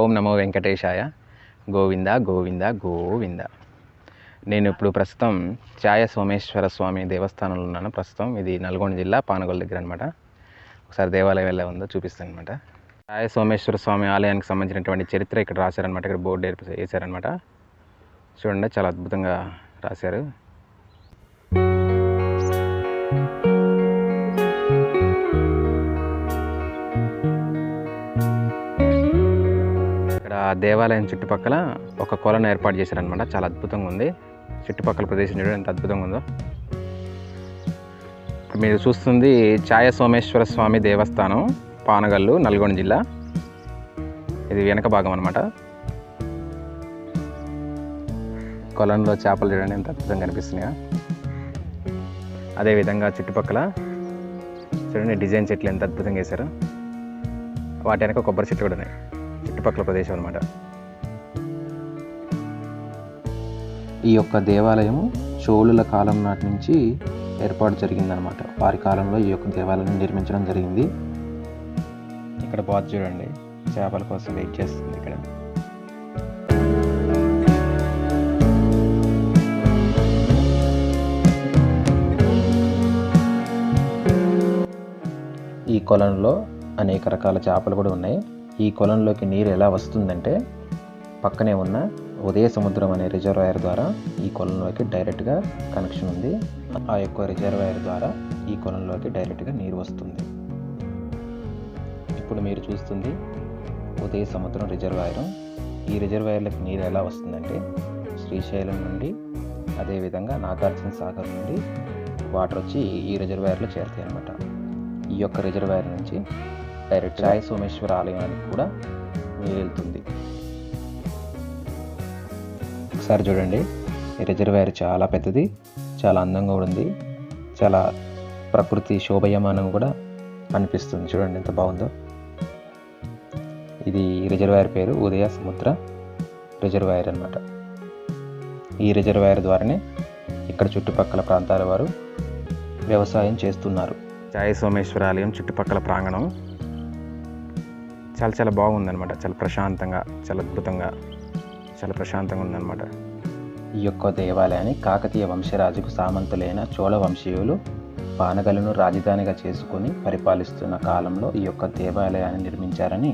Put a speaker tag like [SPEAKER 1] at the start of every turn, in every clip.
[SPEAKER 1] ఓం నమో వెంకటేశాయ. గోవింద గోవింద గోవింద. నేను ఇప్పుడు ప్రస్తుతం ఛాయ సోమేశ్వర స్వామి దేవస్థానంలో ఉన్నాను. ప్రస్తుతం ఇది నల్గొండ జిల్లా పానగొల్ దగ్గర అనమాట ఒకసారి దేవాలయం ఎలా ఉందో చూపిస్తాను అనమాట ఛాయ సోమేశ్వర స్వామి ఆలయానికి సంబంధించినటువంటి చరిత్ర ఇక్కడ రాశారనమాట ఇక్కడ బోర్డు వేసారనమాట చూడండి చాలా అద్భుతంగా రాశారు. దేవాలయం చుట్టుపక్కల ఒక కొలను ఏర్పాటు చేశారనమాట చాలా అద్భుతంగా ఉంది. చుట్టుపక్కల ప్రదేశం చూడండి ఎంత అద్భుతంగా ఉందో. మీరు చూస్తుంది ఛాయ సోమేశ్వర స్వామి దేవస్థానం పానగల్లు నల్గొండ జిల్లా. ఇది వెనక భాగం అనమాట కొలంలో చేపలు చూడండి ఎంత అద్భుతంగా కనిపిస్తున్నాయా అదేవిధంగా చుట్టుపక్కల చూడండి డిజైన్ చెట్లు ఎంత అద్భుతంగా వేశారు. వాటి వెనక కొబ్బరి చెట్లు కూడా ఉన్నాయి. చుట్టుపక్కల ప్రదేశం అనమాట ఈ యొక్క దేవాలయము చోళుల కాలం నాటి నుంచి ఏర్పాటు జరిగిందనమాట వారి కాలంలో ఈ యొక్క దేవాలయం నిర్మించడం జరిగింది. ఇక్కడ బాత్ చూడండి. చేపల కోసం వెయిట్ చేస్తుంది ఇక్కడ. ఈ కొలంలో అనేక రకాల చేపలు కూడా ఉన్నాయి. ఈ కొలంలోకి నీరు ఎలా వస్తుందంటే పక్కనే ఉన్న ఉదయ సముద్రం అనే రిజర్వాయర్ ద్వారా ఈ కొలంలోకి డైరెక్ట్గా కనెక్షన్ ఉంది. ఆ యొక్క రిజర్వాయర్ ద్వారా ఈ కొలంలోకి డైరెక్ట్గా నీరు వస్తుంది. ఇప్పుడు మీరు చూస్తుంది ఉదయ సముద్రం రిజర్వాయర్. ఈ రిజర్వాయర్లకు నీరు ఎలా వస్తుందంటే శ్రీశైలం నుండి అదేవిధంగా నాగార్జున సాగర్ నుండి వాటర్ వచ్చి ఈ రిజర్వాయర్లో చేరుతాయి అన్నమాట ఈ యొక్క రిజర్వాయర్ నుంచి డైరెక్ట్ సాయి సోమేశ్వర ఆలయానికి కూడా వెళ్తుంది. ఒకసారి చూడండి. ఈ రిజర్వాయర్ చాలా పెద్దది చాలా అందంగా ఉంది చాలా ప్రకృతి శోభయమానం కూడా అనిపిస్తుంది. చూడండి ఎంత బాగుందో. ఇది రిజర్వాయర్ పేరు ఉదయ సముద్ర రిజర్వాయర్ అన్నమాట. ఈ రిజర్వాయర్ ద్వారానే ఇక్కడ చుట్టుపక్కల ప్రాంతాల వారు వ్యవసాయం చేస్తున్నారు. జయ సోమేశ్వర ఆలయం చుట్టుపక్కల ప్రాంగణం చాలా చాలా బాగుందన్నమాట. చాలా ప్రశాంతంగా చాలా అద్భుతంగా చాలా ప్రశాంతంగా ఉందన్నమాట. ఈ యొక్క దేవాలయాన్ని కాకతీయ వంశరాజుకు సామంతులైన చోళ వంశీయులు పానగలను రాజధానిగా చేసుకొని పరిపాలిస్తున్న కాలంలో ఈ యొక్క దేవాలయాన్ని నిర్మించారని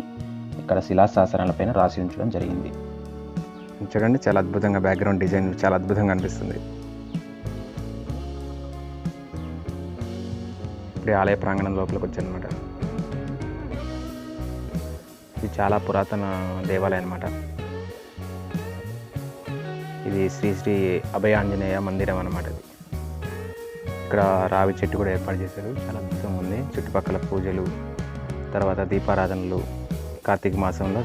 [SPEAKER 1] ఇక్కడ శిలాశాసనాలపైన రాసి ఉంచడం జరిగింది. చూడండి చాలా అద్భుతంగా బ్యాక్గ్రౌండ్ డిజైన్ చాలా అద్భుతంగా అనిపిస్తుంది. ఇప్పుడు ఆలయ ప్రాంగణం లోపలికి వచ్చానమాట ఇది చాలా పురాతన దేవాలయం అనమాట ఇది శ్రీ శ్రీ అభయాంజనేయ మందిరం అనమాట ఇది. ఇక్కడ రావి చెట్టు కూడా ఏర్పాటు చేశారు. చాలా అద్భుతంగా ఉంది. చుట్టుపక్కల పూజలు తర్వాత దీపారాధనలు కార్తీక మాసంలో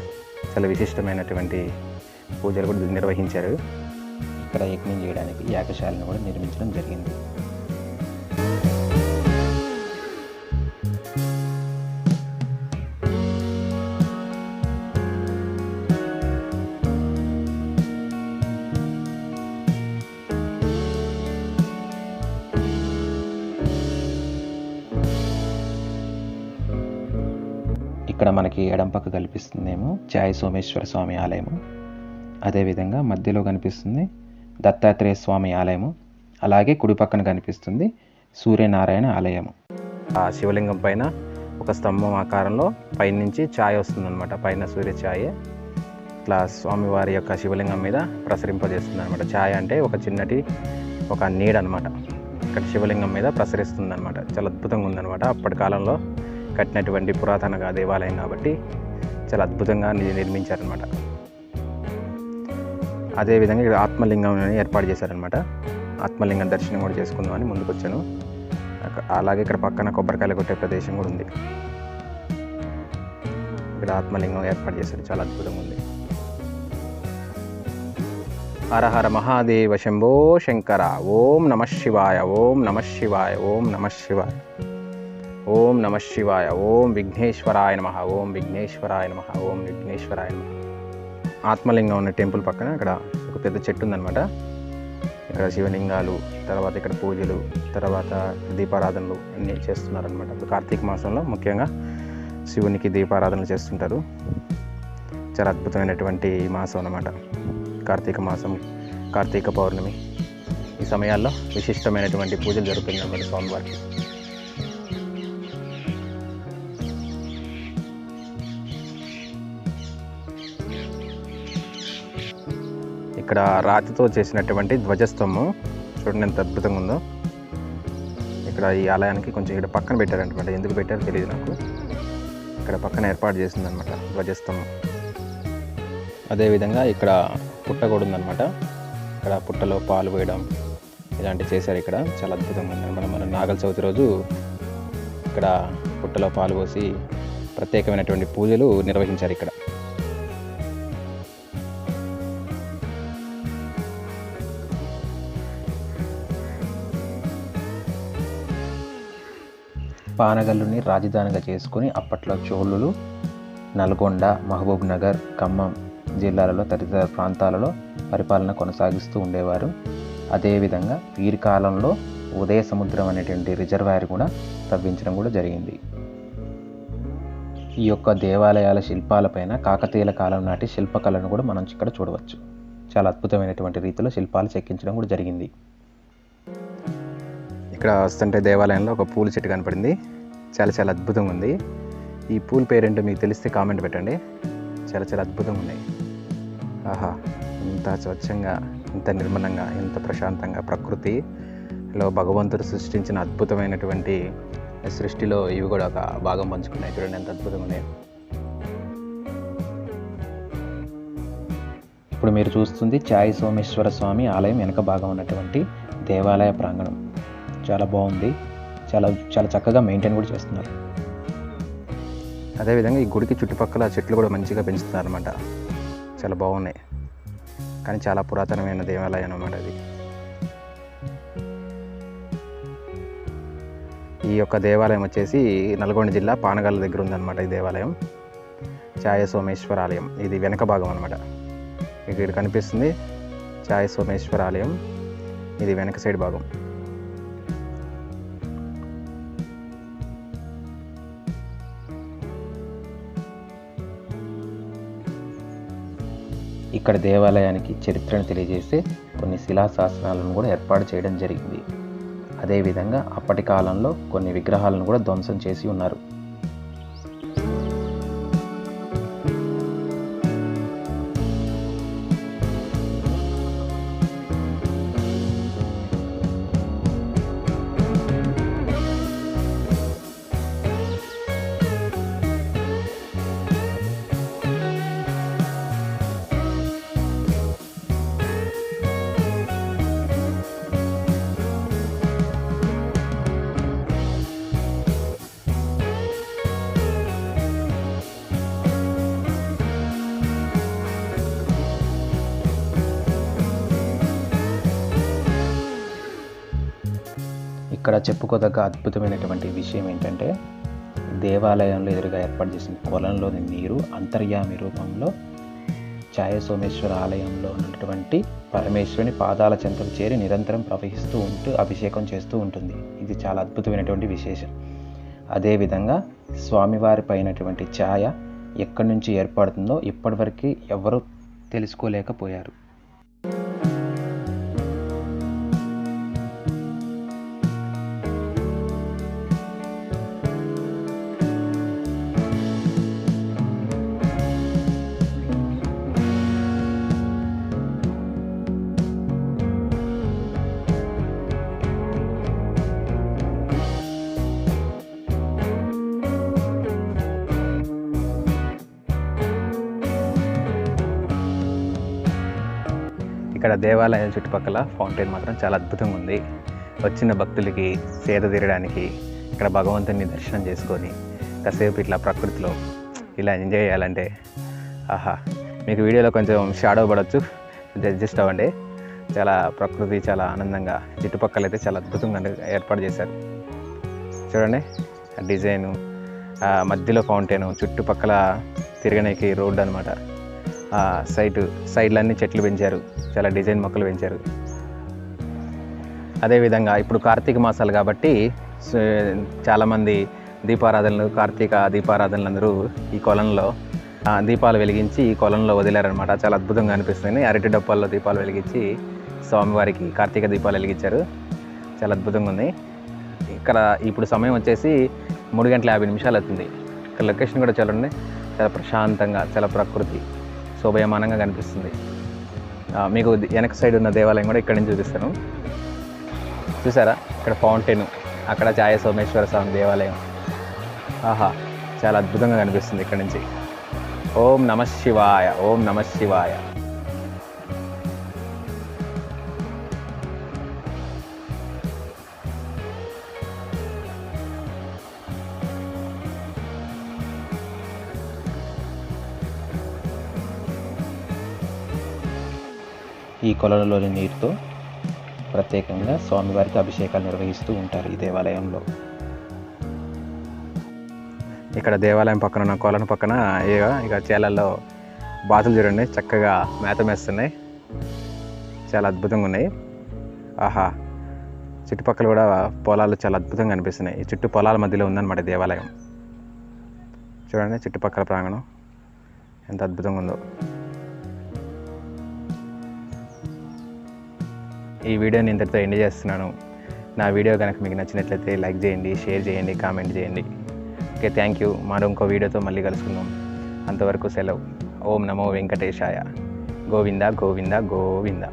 [SPEAKER 1] చాలా విశిష్టమైనటువంటి పూజలు కూడా నిర్వహించారు. ఇక్కడ యజ్ఞం చేయడానికి యాగశాలను కూడా నిర్మించడం జరిగింది. ఇక్కడ మనకి ఎడం పక్క కనిపిస్తుందేమో ఛాయ్ సోమేశ్వర స్వామి ఆలయము. అదేవిధంగా మధ్యలో కనిపిస్తుంది దత్తాత్రేయ స్వామి ఆలయము. అలాగే కుడి పక్కన కనిపిస్తుంది సూర్యనారాయణ ఆలయము. ఆ శివలింగం పైన ఒక స్తంభం ఆకారంలో పైనుంచి ఛాయ్ వస్తుందన్నమాట. పైన సూర్య ఛాయ్ ఇట్లా స్వామివారి యొక్క శివలింగం మీద ప్రసరింపజేస్తుంది అనమాట ఛాయ్ అంటే ఒక చిన్నటి ఒక నీడ అనమాట ఇక్కడ శివలింగం మీద ప్రసరిస్తుంది అనమాట చాలా అద్భుతంగా ఉందన్నమాట అప్పటి కాలంలో. కట్టినటువంటి పురాతన దేవాలయం కాబట్టి చాలా అద్భుతంగా ని- నిర్మించారనమాట అదేవిధంగా ఇక్కడ ఆత్మలింగం ఏర్పాటు చేశారనమాట ఆత్మలింగం దర్శనం కూడా చేసుకుందామని ముందుకు వచ్చాను అలాగే ఇక్కడ పక్కన కొబ్బరికాయలు కొట్టే ప్రదేశం కూడా ఉంది. ఇక్కడ ఆత్మలింగం ఏర్పాటు చేశారు. చాలా అద్భుతంగా ఉంది. హరహర మహాదేవ శంభో శంకర ఓం నమ శివాయ ఓం నమ శివాయ ఓం నమ శివాయ. ఓం నమ శివాయ ఓం విఘ్నేశ్వరాయ నమ ఓం విఘ్నేశ్వరాయ నమ ఓం విఘ్నేశ్వరాయ నమ. ఆత్మలింగం ఉన్న టెంపుల్ పక్కన ఇక్కడ ఒక పెద్ద చెట్టు ఉందన్నమాట. ఇక్కడ శివలింగాలు తర్వాత ఇక్కడ పూజలు తర్వాత దీపారాధనలు అన్నీ చేస్తున్నారనమాట ఇప్పుడు కార్తీక మాసంలో ముఖ్యంగా శివునికి దీపారాధనలు చేస్తుంటారు. చాలా అద్భుతమైనటువంటి మాసం అన్నమాట. కార్తీక మాసం కార్తీక పౌర్ణమి ఈ సమయాల్లో విశిష్టమైనటువంటి పూజలు జరుగుతుంది అన్నమాట స్వామివారికి. ఇక్కడ రాతితో చేసినటువంటి ధ్వజస్తంభం చూడండి ఎంత అద్భుతంగా ఉందో. ఇక్కడ ఈ ఆలయానికి కొంచెం ఇక్కడ పక్కన పెట్టారనమాట ఎందుకు పెట్టారో తెలియదు నాకు. ఇక్కడ పక్కన ఏర్పాటు చేసిందనమాట ధ్వజస్తంభం. అదేవిధంగా ఇక్కడ పుట్ట కూడా ఉందన్నమాట. ఇక్కడ పుట్టలో పాలు వేయడం ఇలాంటివి చేశారు ఇక్కడ. చాలా అద్భుతంగా ఉంది మన నాగల చవితి రోజు ఇక్కడ పుట్టలో పాలు పోసి ప్రత్యేకమైనటువంటి పూజలు నిర్వహించారు ఇక్కడ. పానగల్లుని రాజధానిగా చేసుకుని అప్పట్లో చోళులు నల్గొండ మహబూబ్ నగర్ ఖమ్మం జిల్లాలలో తదితర ప్రాంతాలలో పరిపాలన కొనసాగిస్తూ ఉండేవారు. అదేవిధంగా వీరి కాలంలో ఉదయ సముద్రం అనేటువంటి రిజర్వాయర్ కూడా తవ్వించడం కూడా జరిగింది. ఈ యొక్క దేవాలయాల శిల్పాలపైన కాకతీయుల కాలం నాటి శిల్పకళను కూడా మనం ఇక్కడ చూడవచ్చు. చాలా అద్భుతమైనటువంటి రీతిలో శిల్పాలు చెక్కించడం కూడా జరిగింది. ఇక్కడ వస్తుంటే దేవాలయంలో ఒక పూల చెట్టు కనపడింది. చాలా చాలా అద్భుతంగా ఉంది. ఈ పూల పేరేంటో మీకు తెలిస్తే కామెంట్ పెట్టండి. చాలా చాలా అద్భుతంగా ఉన్నాయి. ఆహా ఇంత స్వచ్ఛంగా ఇంత నిర్మలంగా ఇంత ప్రశాంతంగా ప్రకృతిలో భగవంతుడు సృష్టించిన అద్భుతమైనటువంటి సృష్టిలో ఇవి కూడా ఒక భాగం పంచుకున్నాయి. చూడండి ఎంత అద్భుతంగా ఉన్నాయి. ఇప్పుడు మీరు చూస్తుంది చాయ్ సోమేశ్వర స్వామి ఆలయం వెనక భాగం ఉన్నటువంటి దేవాలయ ప్రాంగణం. చాలా బాగుంది. చాలా చాలా చక్కగా మెయింటైన్ కూడా చేస్తున్నారు. అదేవిధంగా ఈ గుడికి చుట్టుపక్కల చెట్లు కూడా మంచిగా పెంచుతున్నారు అనమాట చాలా బాగున్నాయి. కానీ చాలా పురాతనమైన దేవాలయం అనమాట అది. ఈ యొక్క దేవాలయం వచ్చేసి నల్గొండ జిల్లా పానగల్ దగ్గర ఉందన్నమాట ఈ దేవాలయం. ఛాయ సోమేశ్వర ఆలయం ఇది వెనక భాగం అనమాట ఇక్కడ కనిపిస్తుంది ఛాయ సోమేశ్వర ఆలయం ఇది వెనక సైడ్ భాగం. ఇక్కడ దేవాలయానికి చరిత్రను తెలియజేసే కొన్ని శిలాశాసనాలను కూడా ఏర్పాటు చేయడం జరిగింది. అదేవిధంగా అప్పటి కాలంలో కొన్ని విగ్రహాలను కూడా ధ్వంసం చేసి ఉన్నారు. ఇక్కడ చెప్పుకోదగ్గ అద్భుతమైనటువంటి విషయం ఏంటంటే దేవాలయంలో ఎదురుగా ఏర్పాటు చేసిన కొలంలోని నీరు అంతర్యామి రూపంలో ఛాయ సోమేశ్వర ఆలయంలో ఉన్నటువంటి పరమేశ్వరుని పాదాల చెంతకు చేరి నిరంతరం ప్రవహిస్తూ ఉంటూ అభిషేకం చేస్తూ ఉంటుంది. ఇది చాలా అద్భుతమైనటువంటి విశేషం. అదేవిధంగా స్వామివారి పైనటువంటి ఛాయ ఎక్కడి నుంచి ఏర్పడుతుందో ఇప్పటివరకు ఎవరు తెలుసుకోలేకపోయారు. ఇక్కడ దేవాలయం చుట్టుపక్కల ఫౌంటైన్ మాత్రం చాలా అద్భుతంగా ఉంది. వచ్చిన భక్తులకి సేద తీరడానికి ఇక్కడ భగవంతుని దర్శనం చేసుకొని కాసేపు ఇట్లా ప్రకృతిలో ఇలా ఎంజాయ్ చేయాలంటే ఆహా మీకు వీడియోలో కొంచెం షాడో పడవచ్చు అడ్జస్ట్ అవ్వండి. చాలా ప్రకృతి చాలా ఆనందంగా చుట్టుపక్కల అయితే చాలా అద్భుతంగా ఏర్పాటు చేశారు. చూడండి డిజైను మధ్యలో ఫౌంటైన్ చుట్టుపక్కల తిరగడానికి రోడ్డు అనమాట సైటు సైడ్లన్నీ చెట్లు పెంచారు. చాలా డిజైన్ మొక్కలు పెంచారు. అదేవిధంగా ఇప్పుడు కార్తీక మాసాలు కాబట్టి చాలామంది దీపారాధనలు కార్తీక దీపారాధనలు అందరూ ఈ కొలంలో దీపాలు వెలిగించి ఈ కొలంలో వదిలారనమాట చాలా అద్భుతంగా అనిపిస్తుంది. అరటి డప్పాల్లో దీపాలు వెలిగించి స్వామివారికి కార్తీక దీపాలు వెలిగించారు. చాలా అద్భుతంగా ఉంది. ఇక్కడ ఇప్పుడు సమయం వచ్చేసి మూడు గంటల యాభై నిమిషాలు అవుతుంది. ఇక్కడ లొకేషన్ కూడా చూడండి చాలా ప్రశాంతంగా చాలా ప్రకృతి. శోభయమానంగా కనిపిస్తుంది. మీకు వెనక సైడ్ ఉన్న దేవాలయం కూడా ఇక్కడ నుంచి చూపిస్తాను. చూసారా? ఇక్కడ ఫౌంటైన్ అక్కడ ఛాయ సోమేశ్వర స్వామి దేవాలయం. ఆహా చాలా అద్భుతంగా కనిపిస్తుంది ఇక్కడ నుంచి. ఓం నమ శివాయ ఓం నమ శివాయ. ఈ కొలనులోని నీరుతో ప్రత్యేకంగా స్వామివారికి అభిషేకాలు నిర్వహిస్తూ ఉంటారు ఈ దేవాలయంలో. ఇక్కడ దేవాలయం పక్కన ఉన్న కొలను పక్కన ఇక ఇక చేలల్లో బాతులు చూడండి చక్కగా మేత మేస్తున్నాయి. చాలా అద్భుతంగా ఉన్నాయి. ఆహా చుట్టుపక్కల కూడా పొలాలు చాలా అద్భుతంగా అనిపిస్తున్నాయి. ఈ చుట్టూ పొలాల మధ్యలో ఉందన్నమాట దేవాలయం. చూడండి చుట్టుపక్కల ప్రాంగణం ఎంత అద్భుతంగా ఉందో. ఈ వీడియోని ఇంతటితో ఎండ్ చేస్తున్నాను. నా వీడియో కనుక మీకు నచ్చినట్లయితే లైక్ చేయండి షేర్ చేయండి కామెంట్ చేయండి. Okay thank you. మరో ఇంకో వీడియోతో మళ్ళీ కలుసుకుందాం. అంతవరకు సెలవు. ఓం నమో వెంకటేశాయ. గోవింద గోవింద గోవింద.